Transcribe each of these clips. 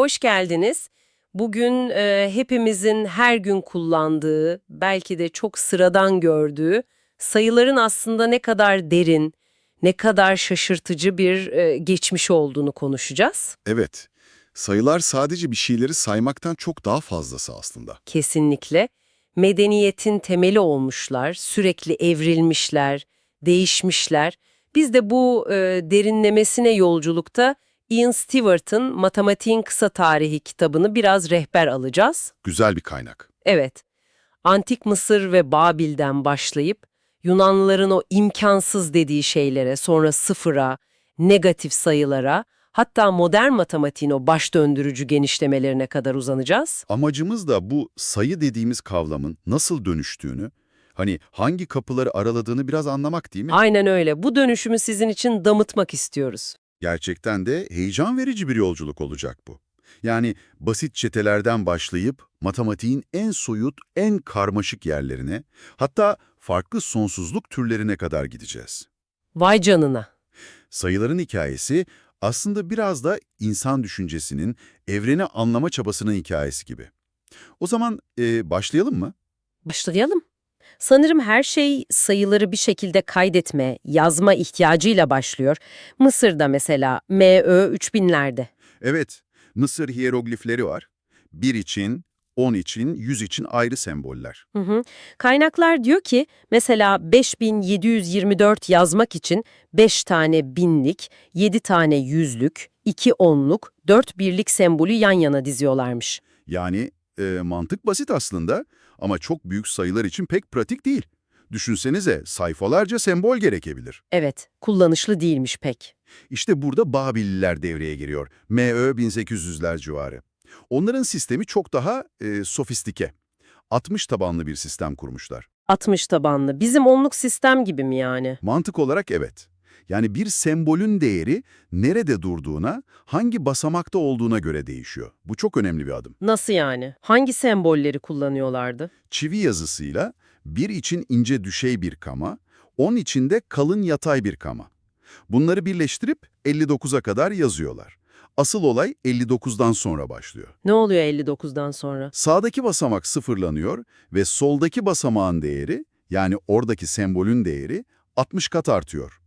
Hoş geldiniz. Bugün e, hepimizin her gün kullandığı, belki de çok sıradan gördüğü sayıların aslında ne kadar derin, ne kadar şaşırtıcı bir e, geçmiş olduğunu konuşacağız. Evet, sayılar sadece bir şeyleri saymaktan çok daha fazlası aslında. Kesinlikle. Medeniyetin temeli olmuşlar, sürekli evrilmişler, değişmişler. Biz de bu e, derinlemesine yolculukta Ian Stewart'ın Matematiğin Kısa Tarihi kitabını biraz rehber alacağız. Güzel bir kaynak. Evet, Antik Mısır ve Babil'den başlayıp Yunanlıların o imkansız dediği şeylere, sonra sıfıra, negatif sayılara, hatta modern matematiğin o baş döndürücü genişlemelerine kadar uzanacağız. Amacımız da bu sayı dediğimiz kavramın nasıl dönüştüğünü, hani hangi kapıları araladığını biraz anlamak değil mi? Aynen öyle. Bu dönüşümü sizin için damıtmak istiyoruz. Gerçekten de heyecan verici bir yolculuk olacak bu. Yani basit çetelerden başlayıp matematiğin en soyut, en karmaşık yerlerine, hatta farklı sonsuzluk türlerine kadar gideceğiz. Vay canına. Sayıların hikayesi aslında biraz da insan düşüncesinin, evreni anlama çabasının hikayesi gibi. O zaman e, başlayalım mı? Başlayalım. Sanırım her şey sayıları bir şekilde kaydetme, yazma ihtiyacıyla başlıyor. Mısır'da mesela MÖ 3000'lerde. Evet, Mısır hiyeroglifleri var. Bir için, on için, yüz için ayrı semboller. Hı hı. Kaynaklar diyor ki mesela 5724 yazmak için 5 tane binlik, 7 tane yüzlük, 2 onluk, 4 birlik sembolü yan yana diziyorlarmış. Yani e, mantık basit aslında ama çok büyük sayılar için pek pratik değil. Düşünsenize sayfalarca sembol gerekebilir. Evet, kullanışlı değilmiş pek. İşte burada Babililer devreye giriyor. MÖ 1800'ler civarı. Onların sistemi çok daha e, sofistike. 60 tabanlı bir sistem kurmuşlar. 60 tabanlı. Bizim onluk sistem gibi mi yani? Mantık olarak evet. Yani bir sembolün değeri nerede durduğuna, hangi basamakta olduğuna göre değişiyor. Bu çok önemli bir adım. Nasıl yani? Hangi sembolleri kullanıyorlardı? Çivi yazısıyla bir için ince düşey bir kama, on için de kalın yatay bir kama. Bunları birleştirip 59'a kadar yazıyorlar. Asıl olay 59'dan sonra başlıyor. Ne oluyor 59'dan sonra? Sağdaki basamak sıfırlanıyor ve soldaki basamağın değeri, yani oradaki sembolün değeri 60 kat artıyor.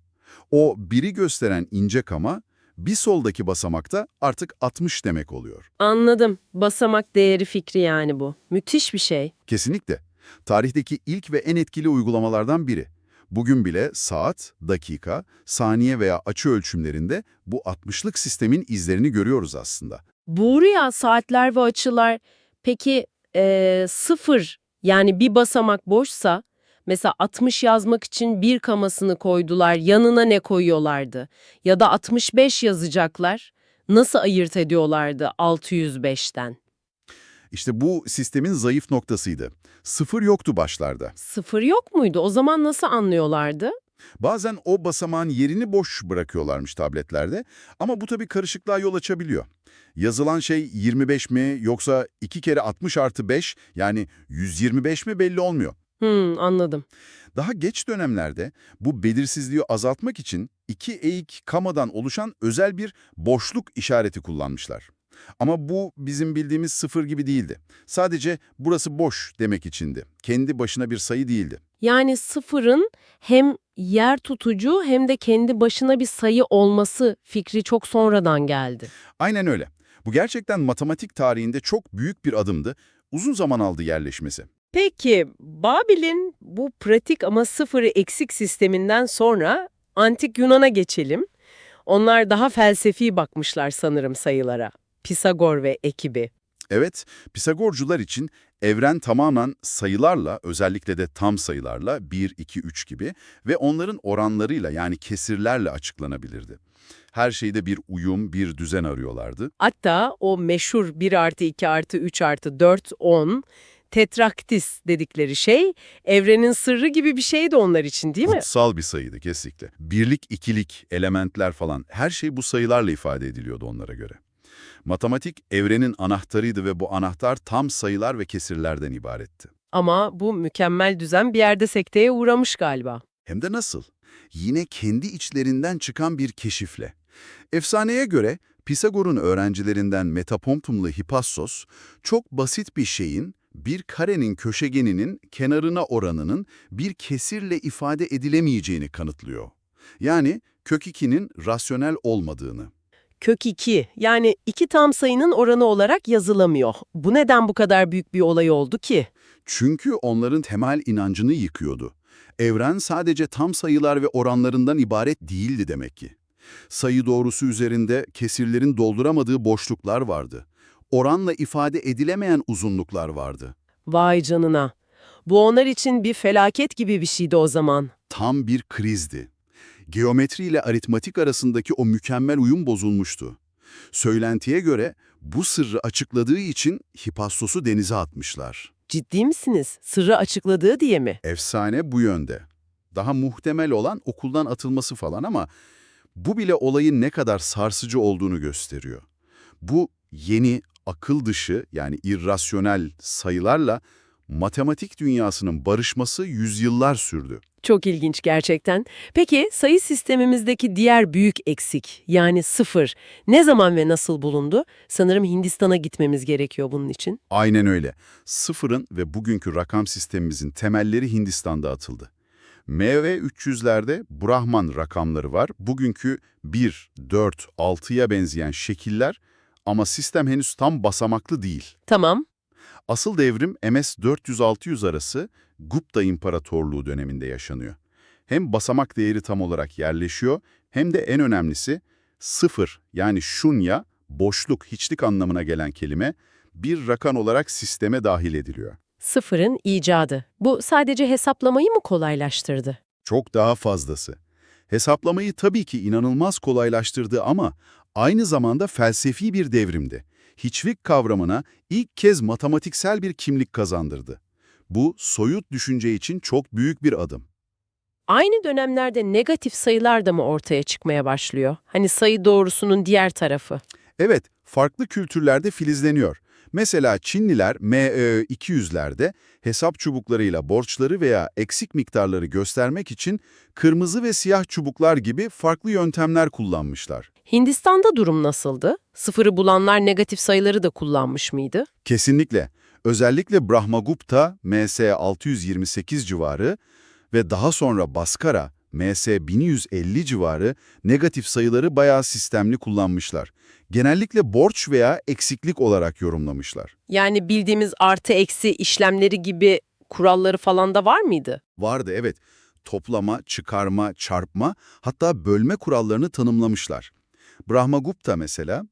O biri gösteren ince kama, bir soldaki basamakta artık 60 demek oluyor. Anladım. Basamak değeri fikri yani bu. Müthiş bir şey. Kesinlikle. Tarihteki ilk ve en etkili uygulamalardan biri. Bugün bile saat, dakika, saniye veya açı ölçümlerinde bu 60'lık sistemin izlerini görüyoruz aslında. Doğru ya saatler ve açılar. Peki eee, sıfır yani bir basamak boşsa mesela 60 yazmak için bir kamasını koydular yanına ne koyuyorlardı? Ya da 65 yazacaklar nasıl ayırt ediyorlardı 605'ten? İşte bu sistemin zayıf noktasıydı. Sıfır yoktu başlarda. Sıfır yok muydu? O zaman nasıl anlıyorlardı? Bazen o basamağın yerini boş bırakıyorlarmış tabletlerde ama bu tabii karışıklığa yol açabiliyor. Yazılan şey 25 mi yoksa 2 kere 60 artı 5 yani 125 mi belli olmuyor. Hmm, anladım. Daha geç dönemlerde bu belirsizliği azaltmak için iki eğik kamadan oluşan özel bir boşluk işareti kullanmışlar. Ama bu bizim bildiğimiz sıfır gibi değildi. Sadece burası boş demek içindi. Kendi başına bir sayı değildi. Yani sıfırın hem yer tutucu hem de kendi başına bir sayı olması fikri çok sonradan geldi. Aynen öyle. Bu gerçekten matematik tarihinde çok büyük bir adımdı. Uzun zaman aldı yerleşmesi. Peki Babil'in bu pratik ama sıfırı eksik sisteminden sonra antik Yunan'a geçelim. Onlar daha felsefi bakmışlar sanırım sayılara. Pisagor ve ekibi. Evet, Pisagorcular için evren tamamen sayılarla, özellikle de tam sayılarla 1, 2, 3 gibi ve onların oranlarıyla yani kesirlerle açıklanabilirdi. Her şeyde bir uyum, bir düzen arıyorlardı. Hatta o meşhur 1 artı 2 artı 3 artı 4, 10, tetraktis dedikleri şey evrenin sırrı gibi bir şeydi onlar için değil mi? Kutsal bir sayıydı kesinlikle. Birlik, ikilik, elementler falan her şey bu sayılarla ifade ediliyordu onlara göre. Matematik evrenin anahtarıydı ve bu anahtar tam sayılar ve kesirlerden ibaretti. Ama bu mükemmel düzen bir yerde sekteye uğramış galiba. Hem de nasıl? Yine kendi içlerinden çıkan bir keşifle. Efsaneye göre Pisagor'un öğrencilerinden Metapomptumlu Hipassos, çok basit bir şeyin, bir karenin köşegeninin kenarına oranının bir kesirle ifade edilemeyeceğini kanıtlıyor. Yani kök 2'nin rasyonel olmadığını. Kök 2 yani iki tam sayının oranı olarak yazılamıyor. Bu neden bu kadar büyük bir olay oldu ki? Çünkü onların temel inancını yıkıyordu. Evren sadece tam sayılar ve oranlarından ibaret değildi demek ki. Sayı doğrusu üzerinde kesirlerin dolduramadığı boşluklar vardı. Oranla ifade edilemeyen uzunluklar vardı. Vay canına. Bu onlar için bir felaket gibi bir şeydi o zaman. Tam bir krizdi. Geometri ile aritmatik arasındaki o mükemmel uyum bozulmuştu. Söylentiye göre bu sırrı açıkladığı için Hipassos'u denize atmışlar. Ciddi misiniz? Sırrı açıkladığı diye mi? Efsane bu yönde. Daha muhtemel olan okuldan atılması falan ama bu bile olayın ne kadar sarsıcı olduğunu gösteriyor. Bu yeni akıl dışı yani irrasyonel sayılarla matematik dünyasının barışması yüzyıllar sürdü. Çok ilginç gerçekten. Peki sayı sistemimizdeki diğer büyük eksik yani sıfır ne zaman ve nasıl bulundu? Sanırım Hindistan'a gitmemiz gerekiyor bunun için. Aynen öyle. Sıfırın ve bugünkü rakam sistemimizin temelleri Hindistan'da atıldı. MV300'lerde Brahman rakamları var. Bugünkü 1, 4, 6'ya benzeyen şekiller ama sistem henüz tam basamaklı değil. Tamam. Asıl devrim MS 400-600 arası Gupta İmparatorluğu döneminde yaşanıyor. Hem basamak değeri tam olarak yerleşiyor hem de en önemlisi sıfır yani şunya, boşluk, hiçlik anlamına gelen kelime bir rakam olarak sisteme dahil ediliyor. Sıfırın icadı. Bu sadece hesaplamayı mı kolaylaştırdı? Çok daha fazlası. Hesaplamayı tabii ki inanılmaz kolaylaştırdı ama aynı zamanda felsefi bir devrimdi. Hiçlik kavramına ilk kez matematiksel bir kimlik kazandırdı. Bu soyut düşünce için çok büyük bir adım. Aynı dönemlerde negatif sayılar da mı ortaya çıkmaya başlıyor? Hani sayı doğrusunun diğer tarafı. Evet, farklı kültürlerde filizleniyor. Mesela Çinliler ME200'lerde hesap çubuklarıyla borçları veya eksik miktarları göstermek için kırmızı ve siyah çubuklar gibi farklı yöntemler kullanmışlar. Hindistan'da durum nasıldı? Sıfırı bulanlar negatif sayıları da kullanmış mıydı? Kesinlikle. Özellikle Brahmagupta MS 628 civarı ve daha sonra Baskara MS 1150 civarı negatif sayıları bayağı sistemli kullanmışlar. Genellikle borç veya eksiklik olarak yorumlamışlar. Yani bildiğimiz artı eksi işlemleri gibi kuralları falan da var mıydı? Vardı evet. Toplama, çıkarma, çarpma hatta bölme kurallarını tanımlamışlar. Brahmagupta mesela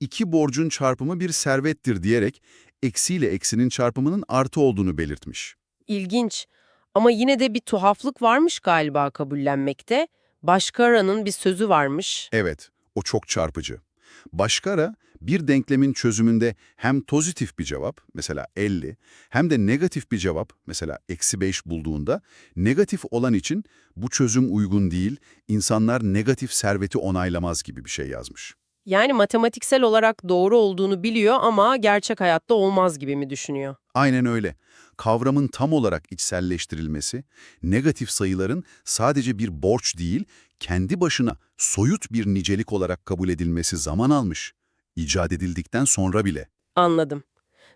iki borcun çarpımı bir servettir diyerek eksiyle eksinin çarpımının artı olduğunu belirtmiş. İlginç. Ama yine de bir tuhaflık varmış galiba kabullenmekte. Başkara'nın bir sözü varmış. Evet, o çok çarpıcı. Başkara bir denklemin çözümünde hem pozitif bir cevap, mesela 50, hem de negatif bir cevap, mesela eksi 5 bulduğunda, negatif olan için bu çözüm uygun değil, insanlar negatif serveti onaylamaz gibi bir şey yazmış. Yani matematiksel olarak doğru olduğunu biliyor ama gerçek hayatta olmaz gibi mi düşünüyor? Aynen öyle. Kavramın tam olarak içselleştirilmesi, negatif sayıların sadece bir borç değil, kendi başına soyut bir nicelik olarak kabul edilmesi zaman almış. İcat edildikten sonra bile. Anladım.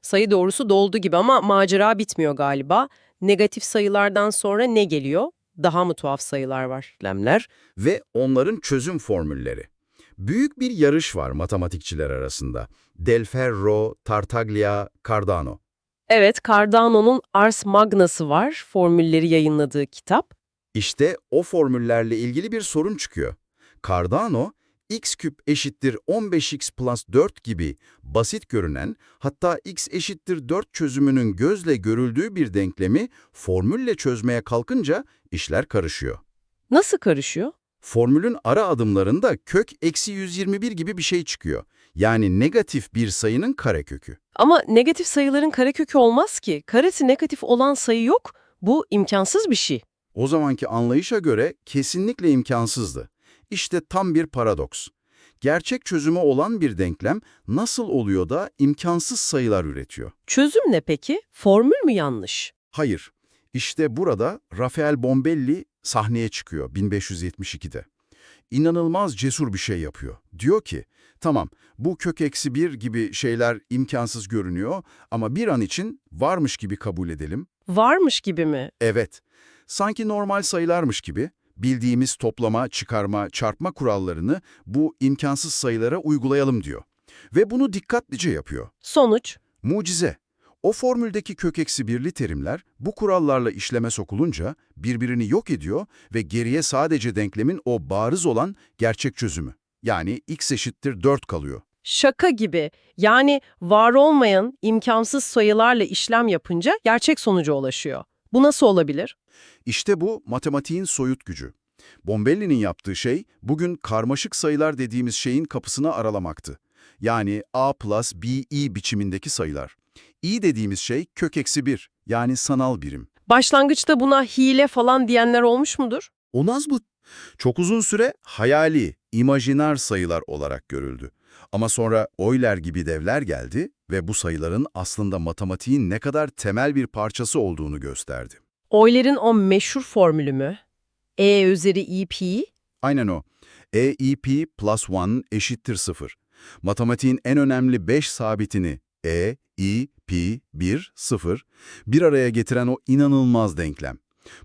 Sayı doğrusu doldu gibi ama macera bitmiyor galiba. Negatif sayılardan sonra ne geliyor? Daha mı tuhaf sayılar var? denklemler ve onların çözüm formülleri. Büyük bir yarış var matematikçiler arasında. Del Ferro, Tartaglia, Cardano. Evet, Cardano'nun Ars Magna'sı var, formülleri yayınladığı kitap. İşte o formüllerle ilgili bir sorun çıkıyor. Cardano, x küp eşittir 15x plus 4 gibi basit görünen, hatta x eşittir 4 çözümünün gözle görüldüğü bir denklemi formülle çözmeye kalkınca işler karışıyor. Nasıl karışıyor? Formülün ara adımlarında kök eksi 121 gibi bir şey çıkıyor. Yani negatif bir sayının karekökü. Ama negatif sayıların karekökü olmaz ki. Karesi negatif olan sayı yok. Bu imkansız bir şey. O zamanki anlayışa göre kesinlikle imkansızdı. İşte tam bir paradoks. Gerçek çözümü olan bir denklem nasıl oluyor da imkansız sayılar üretiyor? Çözüm ne peki? Formül mü yanlış? Hayır. İşte burada Rafael Bombelli sahneye çıkıyor 1572'de. İnanılmaz cesur bir şey yapıyor. Diyor ki, Tamam, bu kök eksi 1 gibi şeyler imkansız görünüyor ama bir an için varmış gibi kabul edelim. Varmış gibi mi? Evet, sanki normal sayılarmış gibi bildiğimiz toplama, çıkarma, çarpma kurallarını bu imkansız sayılara uygulayalım diyor. Ve bunu dikkatlice yapıyor. Sonuç? Mucize. O formüldeki kök eksi birli terimler bu kurallarla işleme sokulunca birbirini yok ediyor ve geriye sadece denklemin o bariz olan gerçek çözümü. Yani x eşittir 4 kalıyor. Şaka gibi. Yani var olmayan imkansız sayılarla işlem yapınca gerçek sonuca ulaşıyor. Bu nasıl olabilir? İşte bu matematiğin soyut gücü. Bombelli'nin yaptığı şey bugün karmaşık sayılar dediğimiz şeyin kapısını aralamaktı. Yani a plus b i biçimindeki sayılar. i dediğimiz şey kök eksi 1 yani sanal birim. Başlangıçta buna hile falan diyenler olmuş mudur? Onaz bu. Çok uzun süre hayali, imajiner sayılar olarak görüldü. Ama sonra Euler gibi devler geldi ve bu sayıların aslında matematiğin ne kadar temel bir parçası olduğunu gösterdi. Euler'in o meşhur formülü mü? E üzeri i pi? Aynen o. EIP plus 1 eşittir 0. Matematiğin en önemli 5 sabitini E, I, Pi, 1, 0 bir araya getiren o inanılmaz denklem.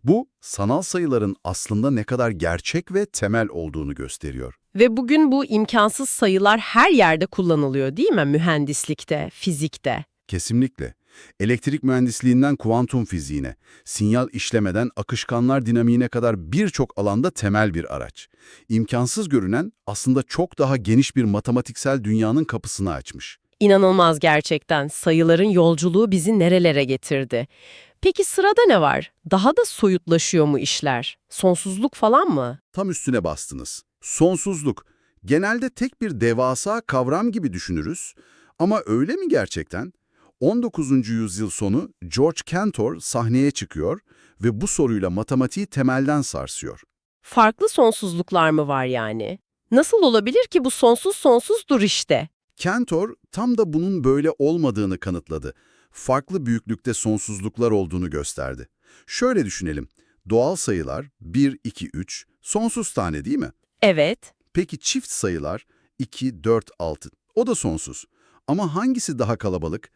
Bu, sanal sayıların aslında ne kadar gerçek ve temel olduğunu gösteriyor. Ve bugün bu imkansız sayılar her yerde kullanılıyor değil mi? Mühendislikte, fizikte. Kesinlikle. Elektrik mühendisliğinden kuantum fiziğine, sinyal işlemeden akışkanlar dinamiğine kadar birçok alanda temel bir araç. İmkansız görünen aslında çok daha geniş bir matematiksel dünyanın kapısını açmış. İnanılmaz gerçekten. Sayıların yolculuğu bizi nerelere getirdi. Peki sırada ne var? Daha da soyutlaşıyor mu işler? Sonsuzluk falan mı? Tam üstüne bastınız. Sonsuzluk. Genelde tek bir devasa kavram gibi düşünürüz. Ama öyle mi gerçekten? 19. yüzyıl sonu George Cantor sahneye çıkıyor ve bu soruyla matematiği temelden sarsıyor. Farklı sonsuzluklar mı var yani? Nasıl olabilir ki bu sonsuz sonsuzdur işte? Cantor tam da bunun böyle olmadığını kanıtladı. Farklı büyüklükte sonsuzluklar olduğunu gösterdi. Şöyle düşünelim. Doğal sayılar 1, 2, 3 sonsuz tane değil mi? Evet. Peki çift sayılar 2, 4, 6 o da sonsuz. Ama hangisi daha kalabalık?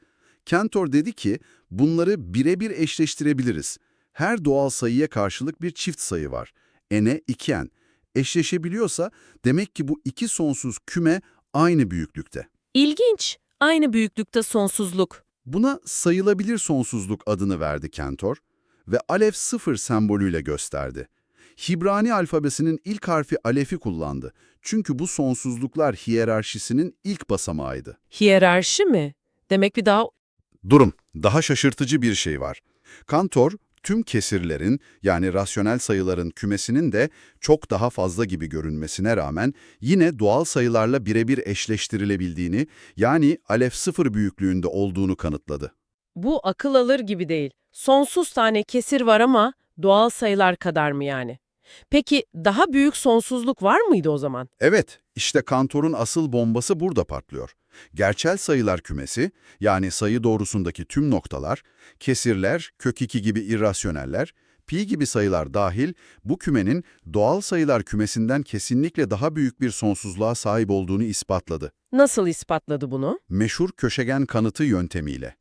Cantor dedi ki bunları birebir eşleştirebiliriz. Her doğal sayıya karşılık bir çift sayı var. n'e 2n. Eşleşebiliyorsa demek ki bu iki sonsuz küme aynı büyüklükte. İlginç. Aynı büyüklükte sonsuzluk. Buna sayılabilir sonsuzluk adını verdi Cantor ve alef sıfır sembolüyle gösterdi. Hibrani alfabesinin ilk harfi alefi kullandı. Çünkü bu sonsuzluklar hiyerarşisinin ilk basamağıydı. Hiyerarşi mi? Demek bir daha Durum, daha şaşırtıcı bir şey var. Kantor, tüm kesirlerin yani rasyonel sayıların kümesinin de çok daha fazla gibi görünmesine rağmen yine doğal sayılarla birebir eşleştirilebildiğini yani alef sıfır büyüklüğünde olduğunu kanıtladı. Bu akıl alır gibi değil. Sonsuz tane kesir var ama doğal sayılar kadar mı yani? Peki daha büyük sonsuzluk var mıydı o zaman? Evet, işte Kantor'un asıl bombası burada patlıyor. Gerçel sayılar kümesi, yani sayı doğrusundaki tüm noktalar, kesirler, kök 2 gibi irrasyoneller, pi gibi sayılar dahil bu kümenin doğal sayılar kümesinden kesinlikle daha büyük bir sonsuzluğa sahip olduğunu ispatladı. Nasıl ispatladı bunu? Meşhur köşegen kanıtı yöntemiyle.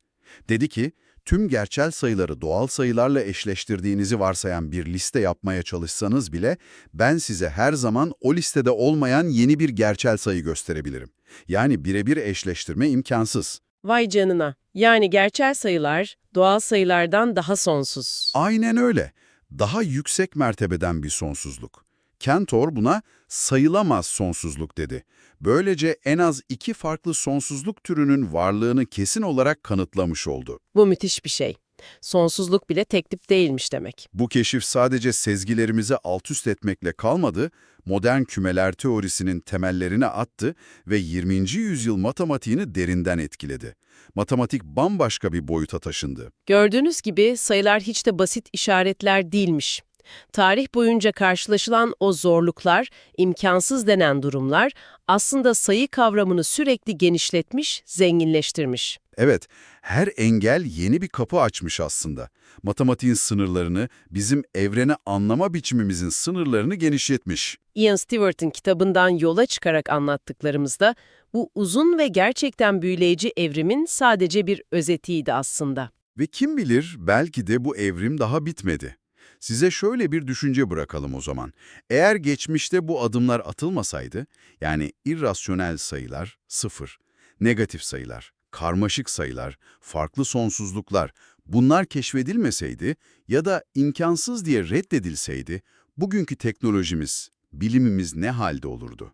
Dedi ki, tüm gerçel sayıları doğal sayılarla eşleştirdiğinizi varsayan bir liste yapmaya çalışsanız bile ben size her zaman o listede olmayan yeni bir gerçel sayı gösterebilirim. Yani birebir eşleştirme imkansız. Vay canına. Yani gerçel sayılar doğal sayılardan daha sonsuz. Aynen öyle. Daha yüksek mertebeden bir sonsuzluk. Cantor buna sayılamaz sonsuzluk dedi. Böylece en az iki farklı sonsuzluk türünün varlığını kesin olarak kanıtlamış oldu. Bu müthiş bir şey. Sonsuzluk bile tek tip değilmiş demek. Bu keşif sadece sezgilerimizi altüst etmekle kalmadı, modern kümeler teorisinin temellerini attı ve 20. yüzyıl matematiğini derinden etkiledi. Matematik bambaşka bir boyuta taşındı. Gördüğünüz gibi sayılar hiç de basit işaretler değilmiş. Tarih boyunca karşılaşılan o zorluklar, imkansız denen durumlar aslında sayı kavramını sürekli genişletmiş, zenginleştirmiş. Evet, her engel yeni bir kapı açmış aslında. Matematiğin sınırlarını, bizim evreni anlama biçimimizin sınırlarını genişletmiş. Ian Stewart'ın kitabından yola çıkarak anlattıklarımızda bu uzun ve gerçekten büyüleyici evrimin sadece bir özetiydi aslında. Ve kim bilir belki de bu evrim daha bitmedi. Size şöyle bir düşünce bırakalım o zaman. Eğer geçmişte bu adımlar atılmasaydı, yani irrasyonel sayılar, sıfır, negatif sayılar, karmaşık sayılar, farklı sonsuzluklar, bunlar keşfedilmeseydi ya da imkansız diye reddedilseydi, bugünkü teknolojimiz, bilimimiz ne halde olurdu?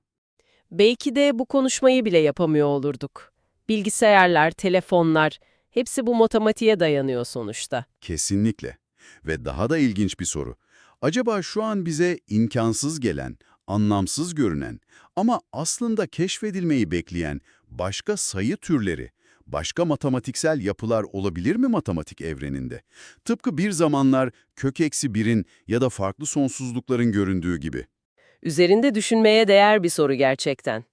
Belki de bu konuşmayı bile yapamıyor olurduk. Bilgisayarlar, telefonlar, hepsi bu matematiğe dayanıyor sonuçta. Kesinlikle. Ve daha da ilginç bir soru. Acaba şu an bize imkansız gelen, anlamsız görünen ama aslında keşfedilmeyi bekleyen başka sayı türleri, başka matematiksel yapılar olabilir mi matematik evreninde? Tıpkı bir zamanlar kök eksi birin ya da farklı sonsuzlukların göründüğü gibi. Üzerinde düşünmeye değer bir soru gerçekten.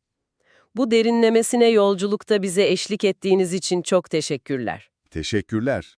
Bu derinlemesine yolculukta bize eşlik ettiğiniz için çok teşekkürler. Teşekkürler.